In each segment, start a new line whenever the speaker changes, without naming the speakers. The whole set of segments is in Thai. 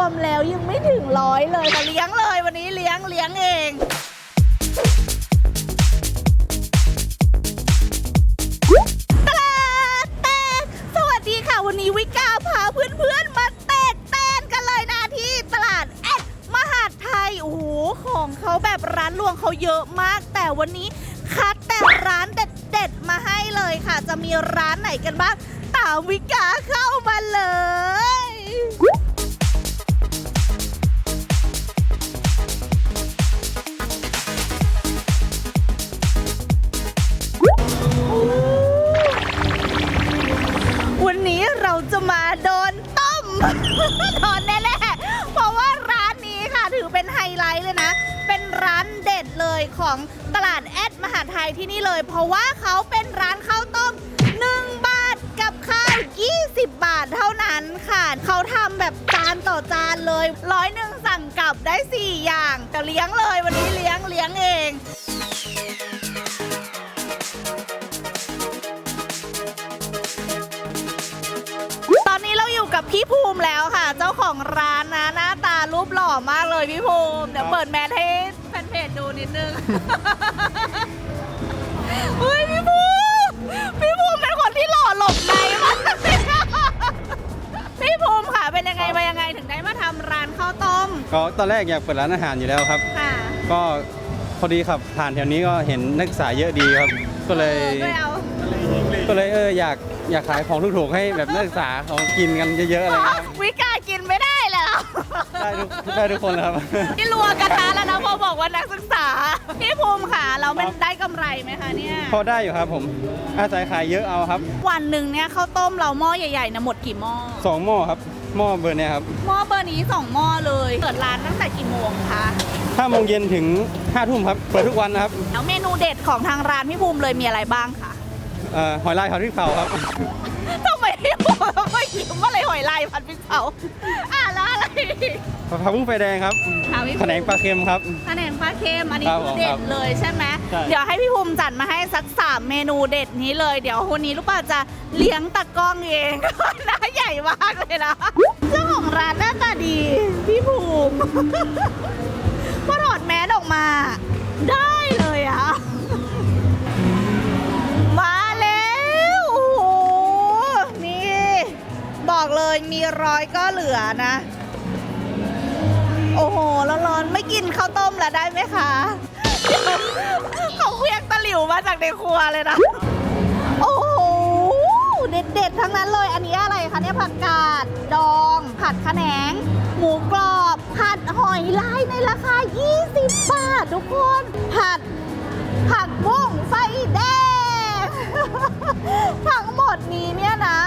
วมแล้วยังไม่ถึงร้อยเลยค่เลี้ยงเลยวันนี้เลี้ยงเลี้ยงเองตลาดแตกสวัสดีค่ะ วันนี้วิกาพาเพื่อนๆมาแตกแตนกันเลยนะที่ตลาดแอดมหาดไทยโอ้โหของเขาแบบร้านรวงเขาเยอะมาก แต่วันนี้คัดแต่ร้านเด็ดๆมาให้เลยค่ะ จะมีร้านไหนกันบ้าง ตามวิกาเข้ามาเลย โดนแน่ๆเพราะว่าร้านนี้ค่ะถือเป็นไฮไลท์เลยนะ เป็นร้านเด็ดเลยของตลาดแอดมหาไทยที่นี่เลย เพราะว่าเขาเป็นร้านข้าวต้ม1บาทกับข้าว 20 บาทเท่านั้นค่ะ เขาทำแบบจานต่อจานเลยร้อยหนึ่งสั่งกลับได้ 4 อย่างจะเลี้ยงเลยวันนี้เลี้ยงเลี้ยงเองตอนนี้เราอยู่กับพี่ภูมิแล้วค่ะ ของร้านนะหน้าตารูปหล่อมากเลยพี่ภูมิเดี๋ยวเปิดแมสให้แฟนเพจดูนิดนึง เฮ้ยพี่ภูมิพี่ภูมิเป็นคนที่หล่อหลบในมากพี่ภูมิค่ะเป็นยังไงมายังไงถึงได้มาทำร้านข้าวต้ม
ก็ตอนแรกอยากเปิดร้านอาหารอยู่แล้วครับ
ค่ะ
ก็พอดีขับผ่านแถวนี้ก็เห็นนักศึกษาเยอะดีครับ ก็เลย
ออก็เอา
ก็เลยเอออยากอยากขายของถูกๆให้แบบนักศึกษาเขากินกันเยอะๆอะไรเงี้ยครับ
วิกา ได้
ทุกได้ทุกคนเลยครับ
นี่รัวกระทะแล้วนะพอบอกว่านักศึกษา พี่ภูมิค่ะเราเป็น
ครับ
ได้กำไรไหมคะเนี่ย
พอได้อยู่ครับผมอาศัยขายเยอะเอาครับ
วันหนึ่งเนี่ยข้าวต้มเราหม้อใหญ่ๆนะหมดกี่หม้อ
สองหม้อครับหม้อเบอร์เนี้ยครับ
หม้อเบอร์นี้สองหม้อเลย เปิดร้านตั้งแต่กี่โมงคะ
ห้าโมงเย็นถึงห้าทุ่มครับเปิดทุกวันนะครับ
แล้วเมนูเด็ดของทางร้านพี่ภูมิเลยมีอะไรบ้างคะ
เอ่อหอยลายผัดพริกเผาครับ
ทำไม พี่ภูมิไม่ยิ้มว่าอะไรหอยลายผัดพริกเผาอะแล้วอะไร
ผักบุ้งไฟแดงครับ
อะพี่ภูมิ
แขนงปลาเค็มครับ
แผนงปลาเค็มอันนี้
ครับ
คือ
ผม
เด็
ครั
ด
บ
เลยใช่ไหม
ใช่
เดี๋ยวให้พี่ภูมิจัดมาให้สักสามเมนูเด็ดนี้เลย เดี๋ยววันนี้ลูกป้าจะเลี้ยงตะกล้องเองหน้าใหญ่มากเลยนะเจ้าของร้านหน้าตาดี พี่ภูมิพอถอดแมสออกมา ได้เล อกเลยมีร้อยก็เหลือนะ โอ้โหร้อนๆไม่กินข้าวต้มแล้วได้ไหมคะเขาเควียงตะหลิวมาจากในครัวเลยนะ โอ้โหเด็ดๆทั้งนั้นเลย อันนี้อะไรคะเนี่ยผักกาดดอง ผัดขะแหนง หมูกรอบ ผัดหอยลายในราคา 20 บาท ทุกคน ผัด ผักบุ้งไฟแดง ทั้งหมดนี้เนี่ยนะ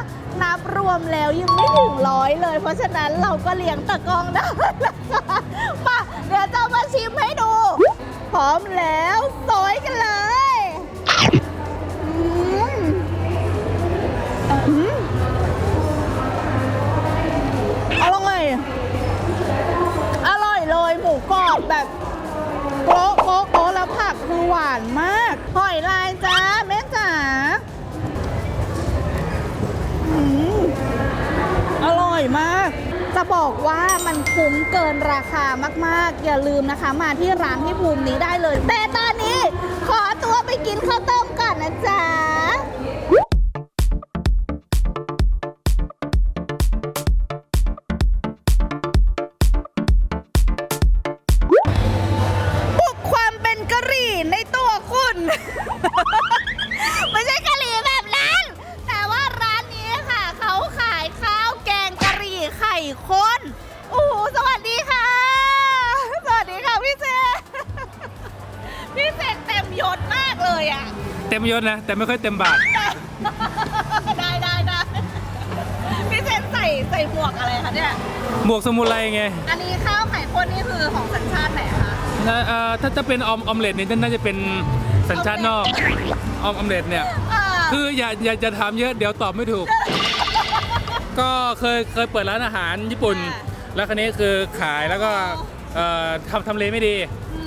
นับรวมแล้วยังไม่ถึงร้อยเลย เพราะฉะนั้นเราก็เลี้ยงตะกร้องได้นะคะมาเดี๋ยวจะมาชิมให้ดู พร้อมแล้วซอยกันเลยอืมอืมอร่อยอร่อยเลยหมูกรอบแบบโป๊ะโป๊ะโป๊ะแล้วผักคือหวานมาก บอกว่ามันคุ้มเกินราคามากๆ อย่าลืมนะคะ มาที่ร้านพี่ภูมินี้ได้เลย แต่ตอนนี้ขอตัวไปกินข้าวต้มก่อนนะจ๊ะ
เต็มยศนะ แต่ไม่ค่อยเต็มบาท
ได้ได้ได้พี่เจใส่ใส่หมวกอะไรคะเนี่ย
หมวกสมุไรไง
อันนี้ข้าวไข่ข้นนี่คือของสัญชาติไหนคะ
นะเอ่อถ้าจะเป็นออมออมเล็ตนี่น่าจะเป็นสัญชาตินอกออมออมเล็ตเนี่ย
อ่า
คืออย่าอย่าจะถามเยอะเดี๋ยวตอบไม่ถูก ก็เคยเคยเปิดร้านอาหารญี่ปุ่น แล้วครั้นี้คือขายแล้วก็เอ่อทำทำเลไม่ดี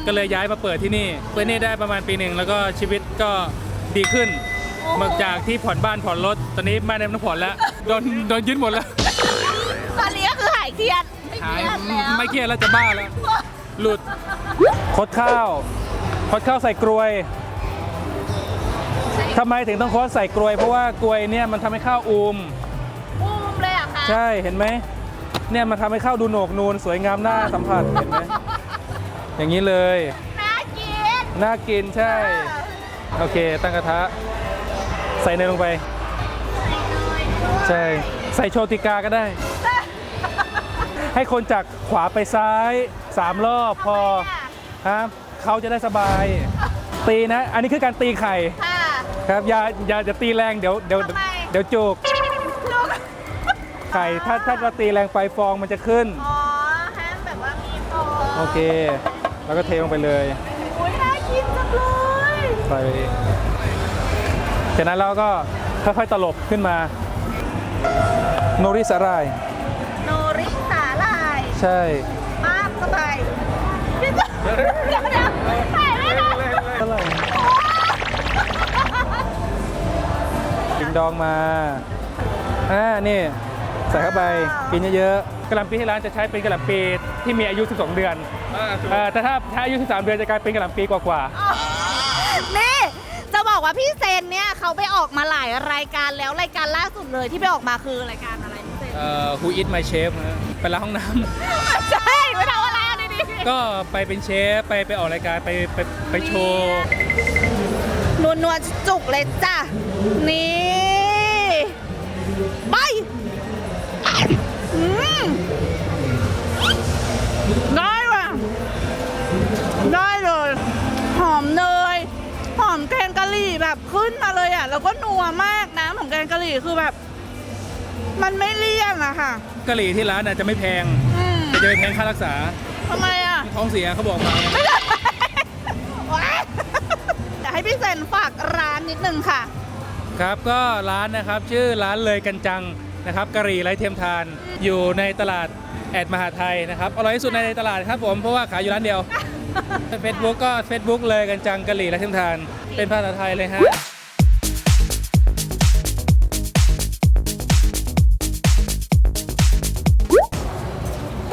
ก็เลยย้ายมาเปิดที่นี่ เปิดนี่ได้ประมาณปีหนึ่งแล้วก็ชีวิตก็ ดีขึ้นมาจากที่ผ่อนบ้านผ่อนรถ ตอนนี้ไม่ได้ต้องผ่อนแล้ว โดนโดนยึดหมดแล้ว
ตอนนี้ก็คือหายเครียด
หาย
เครียดแล้ว
ไม่เครียดแล้วจะบ้าแล้ว หลุด คดข้าว คดข้าวใส่กรวยทำไมถึงต้องคดใส่กรวย เพราะว่ากรวยเนี่ยมันทำให้ข้าวอูม
บูมเลยเหรอะคะ
ใช่เห็นไหมเนี่ยมันทำให้ข้าวดูโหนกนูนสวยงามน่าสัมผัสเห็นไหมอย่างนี้เลย
น่ากิน
น่ากินใช่ โอเค ตั้งกระทะ ใส่เนยลงไป ใช่ ใส่โชติกาก็ได้ ให้คนจากขวาไปซ้ายสามรอบพอฮะเขาจะได้สบาย ตีนะ อันนี้คือการตีไข่
ค่ะ
ครับ อย่า อย่าจะตีแรง เดี๋ยว เดี๋ยว
ทำไม
เดี๋ยวจุก
ลูก
ไข่ ถ้า ถ้าเราตีแรงไปฟองมันจะขึ้น
อ๋อแฮมแบบว่ามีฟอง
โอเค แล้วก็เทลงไปเลย
โอ้ยน่ากินจังเลย
ไปจากนั้นเราก็ค่อยๆตลบขึ้นมา โนริสาหร่าย
โนริสาลาย
ใช่
มากเข้าไปพี่จะเดี๋ยวเดี๋ยวถ่ายไม่ได้
เท่าไหร่กินดองมาอ่านี่ใส่เข้าไปกินเยอะๆกะหล่ำปีที่ร้านจะใช้เป็นกะหล่ำปีที่มีอายุ 12 เดือนเอ่อแต่ถ้าใช้อายุ 13 เดือนจะกลายเป็นกะหล่ำปีกว่า
นี่จะบอกว่าพี่เซนเนี่ยเขาไปออกมาหลายรายการแล้วรายการล่าสุดเลยที่ไปออกมาคือรายการอะไรพี่เซน
ๆเอ่อ Who Eat My Chef นะไปล้างห้องน้ำ
ใช่ไม่ทำอะไรอะดีๆ
ก็ไปเป็นเชฟ ไปไปออกรายการไปไปไปโชว์
นวลนวลๆจุกเลยจ้ะ นี่ไปอืม กงกะหรี่แบบขึ้นมาเลยอะแล้วก็นัวมากน้ำของแกงกะหรี่คือแบบ มันไม่เลี่ยนอะค่ะ
กะหรี่ที่ร้านน่ะจะไม่แพง
อืม
แต่จะไปแพงค่ารักษา
ทำไมอะ
ท้องเสียเขาบอกมา
ว้ายเดี๋ยวให้พี่เซนฝากร้านนิดนึงค่ะ
ครับก็ร้านนะครับชื่อร้านเลยกันจังนะครับกะหรี่ไร้เทียมทาน อยู่ในตลาดแอดมหาไทยนะครับอร่อยที่สุดในตลาดครับผมเพราะว่าขายอยู่ร้านเดียว เฟซบุ๊กก็เฟซบุ๊กเลยกันจังกะหรี่ไร้เทียมทาน เป็นภาษาไทยเลยฮะ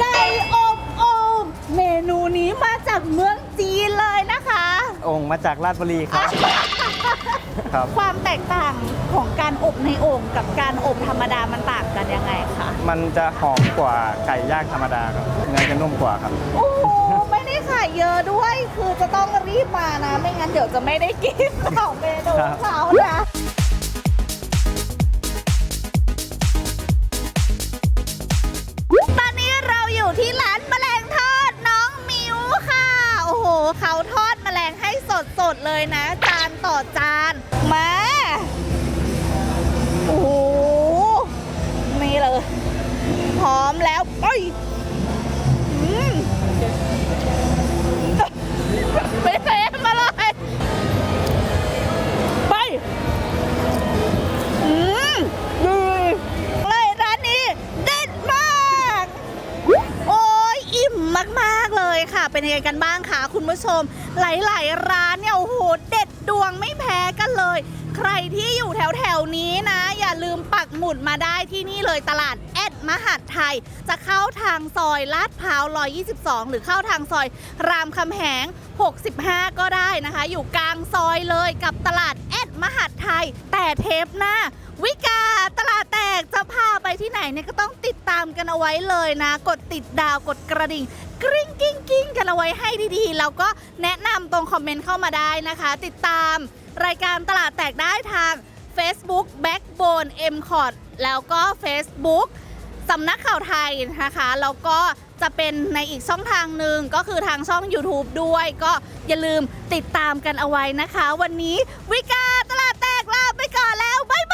ไก่อบโอ่งเมนูนี้มาจากเมืองจีนเลยนะคะ
องค์มาจากราชบุรีครับ ครับ
ความแตกต่างของการอบในโอ่งกับการอบธรรมดามันต่างกันยังไงคะ
มันจะหอมกว่าไก่ย่างธรรมดาครับเนื้อจะนุ่มกว่าครับ
โอ้โห ไม่ได้ขายเยอะด้วย คือจะต้องรีบมานะ ไม่งั้นเดี๋ยวจะไม่ได้กินของเมนู
ครับ
เขานะตอนนี้เราอยู่ที่ร้านแมลงทอดน้องมิวค่ะ โอ้โห เขาทอดแมลงให้สดๆเลยนะ จานต่อจาน มา โอ้โห นี่เลย พร้อมแล้วไปอื เป็นยังไงกันบ้างคะคุณผู้ชม หลายๆ ร้านเนี่ยโอ้โหเด็ดดวงไม่แพ้กันเลย ใครที่อยู่แถวๆนี้นะ อย่าลืมปักหมุดมาได้ที่นี่เลยตลาดแอดมหัดไทย จะเข้าทางซอยลาดพร้าว122 หรือเข้าทางซอยรามคำแหง 65 ก็ได้นะคะ อยู่กลางซอยเลยกับตลาดแอดมหัดไทย แต่เทปหน้าวิกาตลาดแตกจะพาไปที่ไหนเนี่ยก็ต้องติดตามกันเอาไว้เลยนะ กดติดดาวกดกระดิ่ง กริ๊งกิ้งกิ้งกันเอาไว้ให้ดีๆ แล้วก็แนะนำตรงคอมเมนต์เข้ามาได้นะคะ ติดตามรายการตลาดแตกได้ทาง Facebook Backbone m c o t แล้วก็ Facebook สำนักข่าวไทยนะคะ แล้วก็จะเป็นในอีกช่องทางหนึ่งก็คือทางช่อง YouTube ด้วย ก็อย่าลืมติดตามกันเอาไว้นะคะ วันนี้วิกาตลาดแตกลาไปก่อนแล้ว บ๊ายบาย